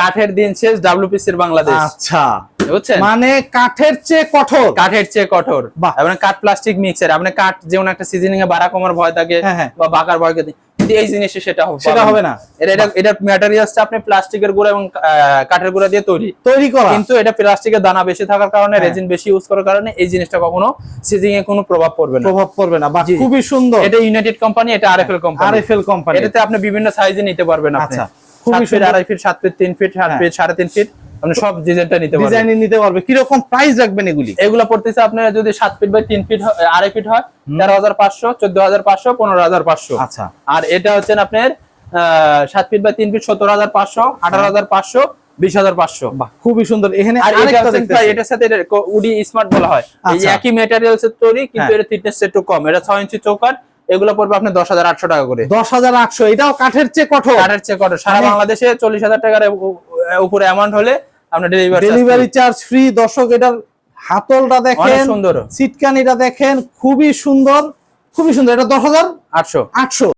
কাঠের দিন শেষ ডাব্লিউপিসির বাংলাদেশ। আচ্ছা। বুঝছেন? মানে কাঠের চেয়ে কঠোর। কাঠের চেয়ে কঠোর। বাহ। এবং কাঠ প্লাস্টিক মিক্সার আপনি কাঠ যেমন একটা সিজনিং এ বাড়া কমার ভয় থাকে হ্যাঁ, হ্যাঁ। বা বাঁকার ভয় থাকে এই জিনিসে সেটা হবে। সেটা হবে না। এটা এটা ম্যাটেরিয়ালসটা আপনি প্লাস্টিকের গুঁড়া এবং কাঠের গুঁড়া দিয়ে তৈরি। তৈরি করা। কিন্তু এটা প্লাস্টিকের দানা বেশি থাকার কারণে হ্যাঁ। রেজিন বেশি ইউজ করার কারণে এই জিনিসটা কখনো সিজিং এ কোনো প্রভাব পড়বে না। প্রভাব পড়বে না। বা খুবই সুন্দর। এটা ইউনাইটেড কোম্পানি এটা আরএফএল কোম্পানি আরএফএল কোম্পানি এটাতে আপনি বিভিন্ন সাইজে নিতে পারবেন আপনি। আচ্ছা, খুবই খুবই ফিট সুন্দর। আড়াই ফিট সাত ফিট তিন ফিট সাত হ্যাঁ। ফিট সাড়ে তিন ফিট। আপনি সব ডিজাইনটা নিতে পারবেন। ডিজাইন নিতে পারবে। কি রকম প্রাইস রাখবেন এগুলি? এগুলো পড়তেছে আপনার যদি ফিট বাই ফিট আড়াই ফিট হয় তেরো হাজার পাঁচশো চোদ্দ হাজার পাঁচশো পনেরো হাজার পাঁচশো। আচ্ছা। আর এটা হচ্ছে আপনার ফিট বাই ফিট সত্তর হাজার পাঁচশো আঠারো হাজার পাঁচশো বিশ হাজার পাঁচশো। বাহ খুবই সুন্দর। এখানে আরেকটা হচ্ছে এটার সাথে উডি স্মার্ট বলা হয়। এই আচ্ছা। একই ম্যাটেরিয়ালস এর তৈরি কিন্তু হ্যাঁ। একটু কম। এটা ছয় ইঞ্চি চৌকাট এগুলো পড়বে আপনার দশ হাজার আটশো টাকা করে। দশ হাজার আটশো এটাও কাঠের চেয়ে কঠোর। কাঠের চেয়ে কঠোর। সারা মানে- বাংলাদেশে চল্লিশ হাজার টাকার উপরে অ্যামাউন্ট হলে আপনার ডেলিভারি ডেলিভারি চার্জ ফ্রি দর্শক এটার হাতলটা দেখেন সুন্দর। সিটকানিটা দেখেন খুবই সুন্দর খুবই সুন্দর। এটা দশ হাজার আটশো। আটশো।